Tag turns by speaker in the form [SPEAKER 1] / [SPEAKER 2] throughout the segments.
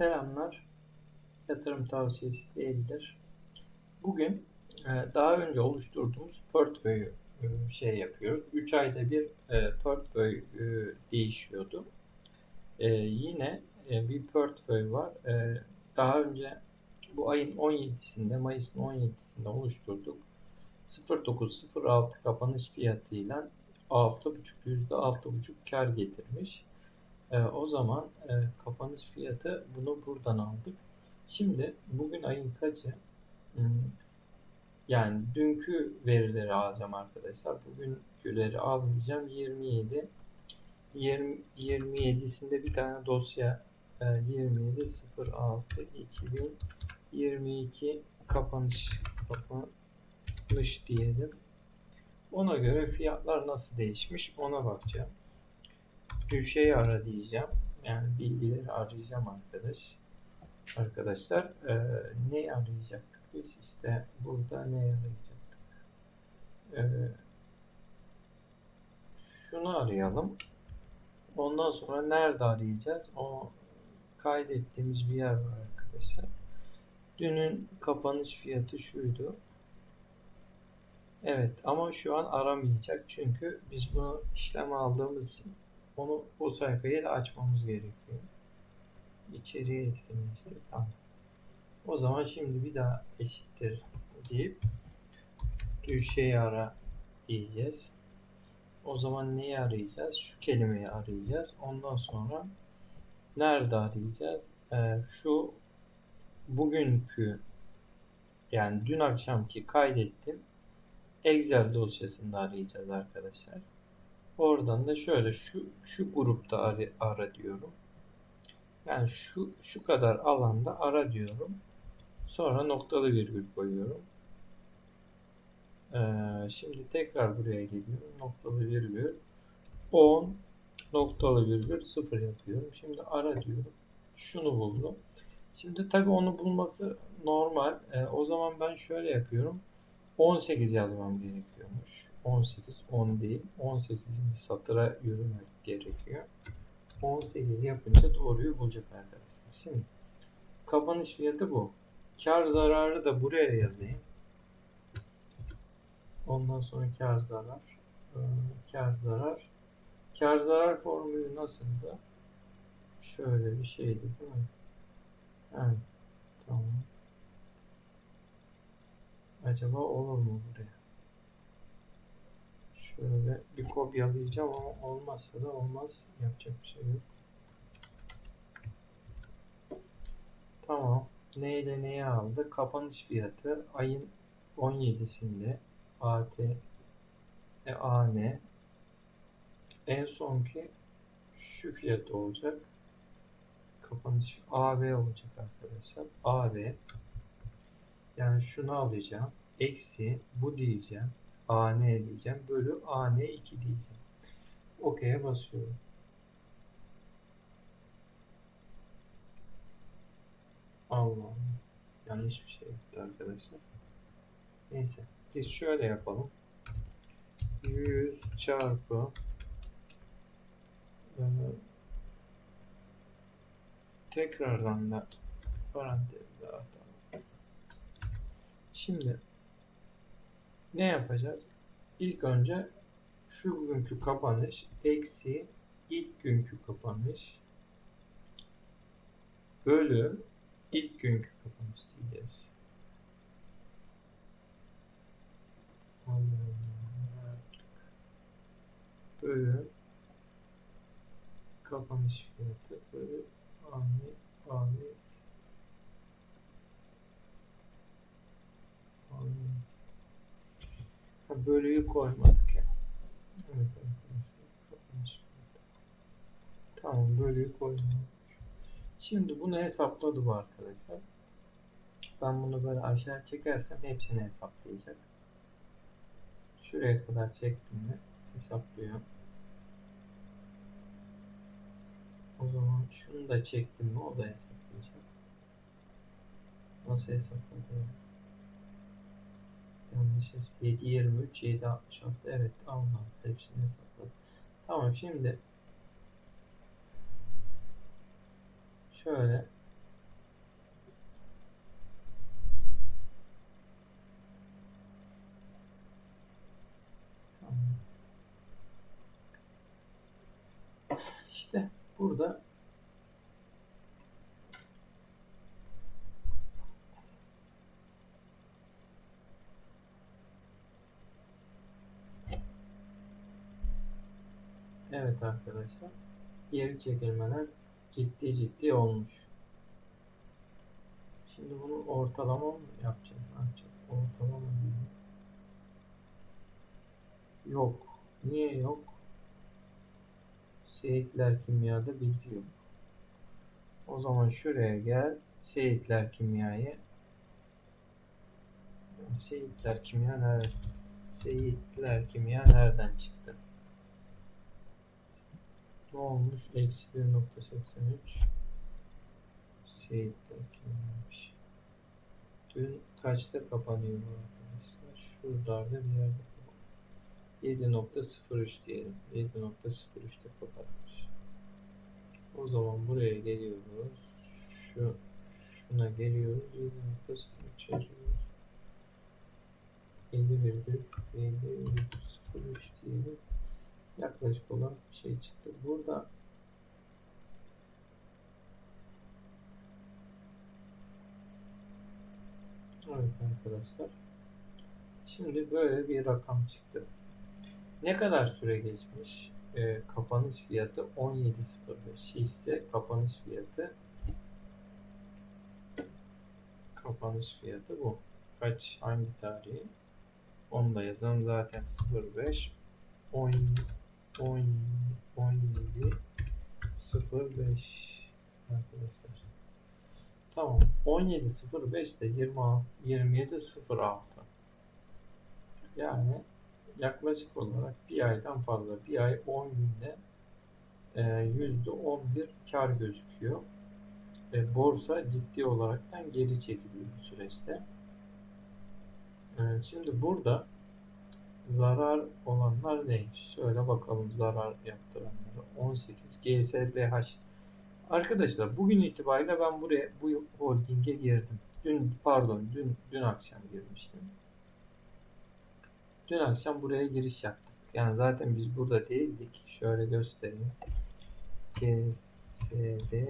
[SPEAKER 1] Selamlar. Yatırım tavsiyesi değildir. Bugün e, daha önce oluşturduğumuz portföyü e, şey yapıyoruz. 3 ayda bir e, portföy değişiyordu. Yine bir portföy var. Daha önce bu ayın 17'sinde, Mayıs'ın 17'sinde oluşturduk. 0906 kapanış fiyatıyla 6.5 %6.5 kar getirmiş. E, o zaman e, kapanış fiyatı bunu buradan aldık. Şimdi bugün ayın kaçı? Hmm, Yani dünkü verileri alacağım arkadaşlar. Bugünküleri almayacağım. 27 20, 27'sinde bir tane dosya e, 27 06 2022 kapanış kapanış diyelim. Ona göre fiyatlar nasıl değişmiş ona bakacağım. Düşeyi ara diyeceğim. Yani bilgileri arayacağım arkadaş. Arkadaşlar e, ne arayacaktık biz? İşte burada ne arayacaktık? E, şunu arayalım. Ondan sonra nerede arayacağız? O kaydettiğimiz bir yer var arkadaşlar. Dünün kapanış fiyatı şuydu. Evet ama şu an aramayacak çünkü biz bunu işleme aldığımız için onu bu sayfayı da açmamız gerekiyor. İçeriye etkinleştir. Tamam. O zaman şimdi bir daha eşittir deyip düşeyi ara diyeceğiz. O zaman neyi arayacağız? Şu kelimeyi arayacağız. Ondan sonra nerede arayacağız? Ee, şu bugünkü yani dün akşamki kaydettim. Excel dosyasında arayacağız arkadaşlar. Oradan da şöyle şu şu grupta ara, ara diyorum. Yani şu şu kadar alanda ara diyorum. Sonra noktalı virgül koyuyorum. Ee, şimdi tekrar buraya geliyorum. Noktalı virgül 10 noktalı virgül 0 yapıyorum. Şimdi ara diyorum. Şunu buldum. Şimdi tabii onu bulması normal. Ee, o zaman ben şöyle yapıyorum. 18 yazmam gerekiyormuş. 18, 10 değil. 18. satıra yürümek gerekiyor. 18 yapınca doğruyu bulacak arkadaşlar. Şimdi kapanış fiyatı bu. Kar zararı da buraya yazayım. Ondan sonra kar zarar. Ee, Kar zarar. Kar zarar formülü nasıldı? Şöyle bir şeydi değil mi? Evet. Tamam. Acaba olur mu buraya? Şöyle bir kopyalayacağım ama olmazsa da olmaz. Yapacak bir şey yok. Tamam. Ne ile neyi aldı? Kapanış fiyatı ayın 17'sinde AT e, AN en sonki şu fiyat olacak. Kapanış AB olacak arkadaşlar. AB yani şunu alacağım. Eksi bu diyeceğim. AN diyeceğim. Bölü AN 2 diyeceğim. OK'ye basıyorum. Allah. Yanlış bir şey yaptı arkadaşlar. Neyse. Biz şöyle yapalım. 100 çarpı e, tekrardan da parantez atalım. Şimdi ne yapacağız? İlk önce şu günkü kapanış eksi ilk günkü kapanış bölü ilk günkü kapanış diyeceğiz. Bölü kapanış fiyatı bölü ani ani Bölüyü koymadık ya. Evet fiyatı. Tamam bölüyü koymadık. Şimdi bunu hesapladı bu arkadaşlar. Ben bunu böyle aşağı çekersem hepsini hesaplayacak. Şuraya kadar çektim mi hesaplıyor. O zaman şunu da çektim mi o da hesaplayacak. Nasıl hesapladı? Yanlışız. 723, 766. Evet almadı. Hepsini hesapladım. Tamam şimdi şöyle İşte burada arkadaşlar. Geri çekilmeler ciddi ciddi olmuş. Şimdi bunu ortalama mı yapacağız? Ne yapacağız? Ortalama mı? Yok. Niye yok? Seyitler kimyada bilgi. O zaman şuraya gel. Seyitler kimyayı. Seyitler kimya nerede? Seyitler kimya nereden çıktı? Ne olmuş? Eksi 1.83 Seyitler kimyaymış. Dün kaçta kapanıyor bu arkadaşlar? Şuralarda bir yerde 7.03 diyelim. 7.03'te kapatmış. O zaman buraya geliyoruz. Şu şuna geliyoruz. 7.03 yazıyoruz. 7,703 diyelim. Yaklaşık olan bir şey çıktı. Burada Evet arkadaşlar. Şimdi böyle bir rakam çıktı. Ne kadar süre geçmiş? Ee, kapanış fiyatı 17.05. Hisse kapanış fiyatı kapanış fiyatı bu. Kaç hangi tarihi? Onu da yazalım zaten 05 10 10 17 05 arkadaşlar. Tamam. 17.05 de 20 27.06 yani yaklaşık olarak bir aydan fazla bir ay 10 günde e, yüzde 11 kar gözüküyor. E, borsa ciddi olaraktan geri çekiliyor bu süreçte. E, şimdi burada zarar olanlar neymiş? Şöyle bakalım zarar yaptıranları. 18 GSBH. Arkadaşlar bugün itibariyle ben buraya bu holdinge girdim. Dün pardon dün dün akşam girmiştim. Dün akşam buraya giriş yaptık. Yani zaten biz burada değildik. Şöyle göstereyim. GSBH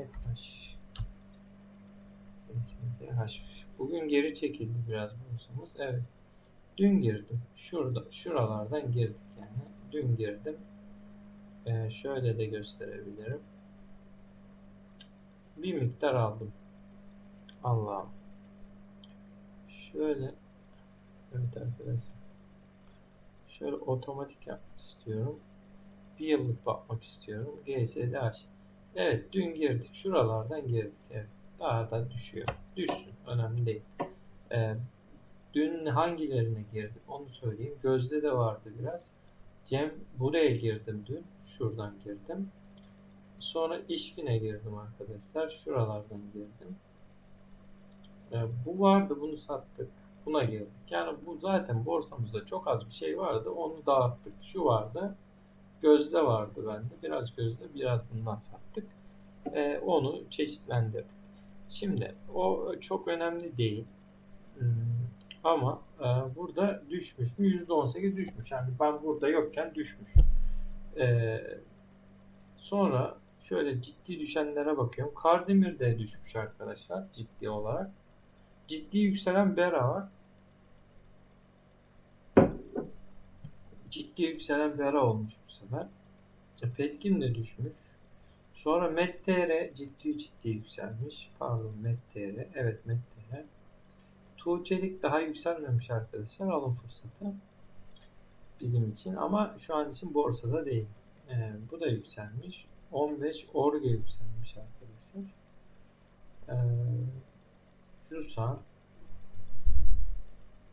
[SPEAKER 1] GSBH Bugün geri çekildi biraz borsamız. Evet. Dün girdim. Şurada, şuralardan girdik yani. Dün girdim. Ee, şöyle de gösterebilirim. Bir miktar aldım. Allah'ım. Şöyle. Evet arkadaşlar. Şöyle otomatik yapmak istiyorum. Bir yıllık bakmak istiyorum. GSDH. Evet dün girdik. Şuralardan girdik. Evet. Daha da düşüyor. Düşsün. Önemli değil. Ee, dün hangilerine girdik onu söyleyeyim. Gözde de vardı biraz. Cem buraya girdim dün. Şuradan girdim. Sonra işkine girdim arkadaşlar. Şuralardan girdim. Ee, bu vardı bunu sattık. Buna girdik. Yani bu zaten borsamızda çok az bir şey vardı. Onu dağıttık. Şu vardı. Gözde vardı bende. Biraz gözde biraz bundan sattık. Ee, onu çeşitlendirdik. Şimdi o çok önemli değil. Hmm, ama e, burada düşmüş mü? %18 düşmüş. Yani ben burada yokken düşmüş. Ee, sonra şöyle ciddi düşenlere bakıyorum. Kardemir de düşmüş arkadaşlar ciddi olarak. Ciddi yükselen Bera var. Ciddi yükselen Bera olmuş bu sefer. E, Petkim de düşmüş. Sonra Mettr ciddi ciddi yükselmiş. Pardon Mettr. Evet Mettr. Tuğçelik daha yükselmemiş arkadaşlar. Alın fırsatı. Bizim için ama şu an için borsada değil. Ee, bu da yükselmiş. 15 Orge yükselmiş arkadaşlar. Ee, Jusan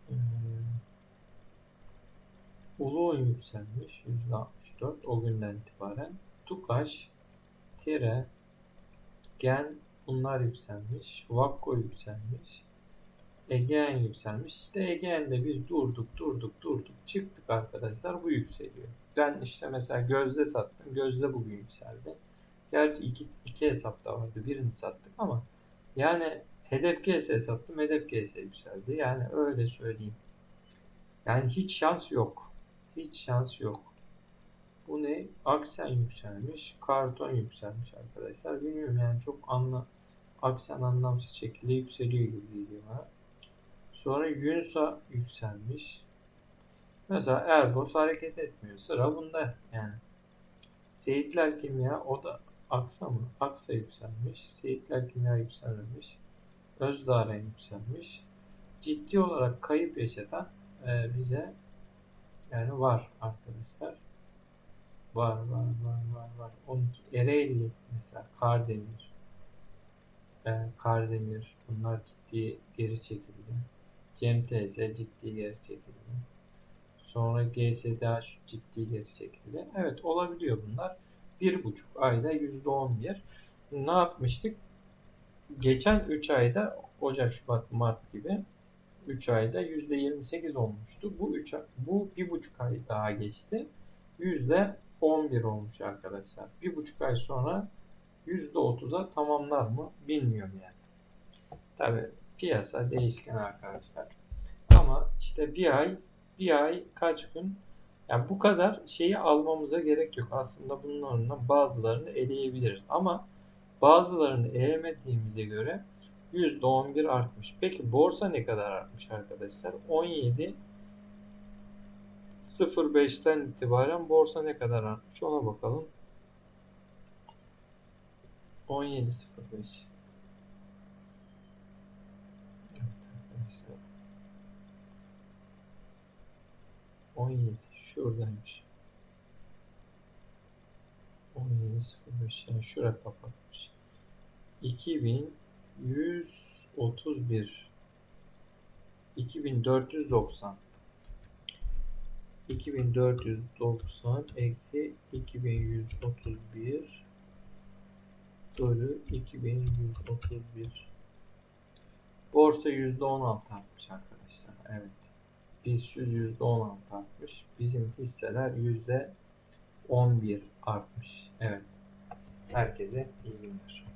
[SPEAKER 1] ee, Uluğun yükselmiş. %64 o günden itibaren. Tukaş Tire Gen bunlar yükselmiş. Vakko yükselmiş. Egean yükselmiş. İşte Egean'de biz durduk durduk durduk çıktık arkadaşlar bu yükseliyor. Ben işte mesela Gözde sattım. Gözde bugün yükseldi. Gerçi iki, iki hesapta vardı. Birini sattık ama yani hedef GS sattım. Hedef GS yükseldi. Yani öyle söyleyeyim. Yani hiç şans yok. Hiç şans yok. Bu ne? Aksen yükselmiş. Karton yükselmiş arkadaşlar. Bilmiyorum yani çok anla aksen anlamsız şekilde yükseliyor gibi geliyor. Sonra Yunsa yükselmiş. Mesela Erbos hareket etmiyor. Sıra bunda yani. Seyitler Kimya o da Aksa mı? Aksa yükselmiş. Seyitler Kimya yükselmemiş. Özdağ'ın yükselmiş. Ciddi olarak kayıp yaşatan e, bize yani var arkadaşlar. Var var var var var. 12 Ereğli mesela Kardemir. E, Kardemir bunlar ciddi geri çekildi. Cem TS ciddi geri çekildi. Sonra GSDH ciddi geri çekildi. Evet olabiliyor bunlar. Bir buçuk ayda yüzde on bir. Ne yapmıştık? Geçen 3 ayda Ocak, Şubat, Mart gibi 3 ayda yüzde 28 olmuştu. Bu 3 bu bir buçuk ay daha geçti. Yüzde 11 olmuş arkadaşlar. Bir buçuk ay sonra yüzde 30'a tamamlar mı bilmiyorum yani. Tabi piyasa değişken arkadaşlar. Ama işte bir ay bir ay kaç gün yani bu kadar şeyi almamıza gerek yok. Aslında bunların bazılarını eleyebiliriz. Ama bazılarını elemediğimize göre %11 artmış. Peki borsa ne kadar artmış arkadaşlar? 17 05'ten itibaren borsa ne kadar artmış ona bakalım. 17.05 Evet arkadaşlar. 17 şuradaymış. 17.05 yani şura kapatmış. 2131 2490 2490 eksi 2131 bölü 2131 Borsa %16 artmış arkadaşlar. Evet. BIST %16 artmış. Bizim hisseler %11 artmış. Evet. Herkese iyi günler.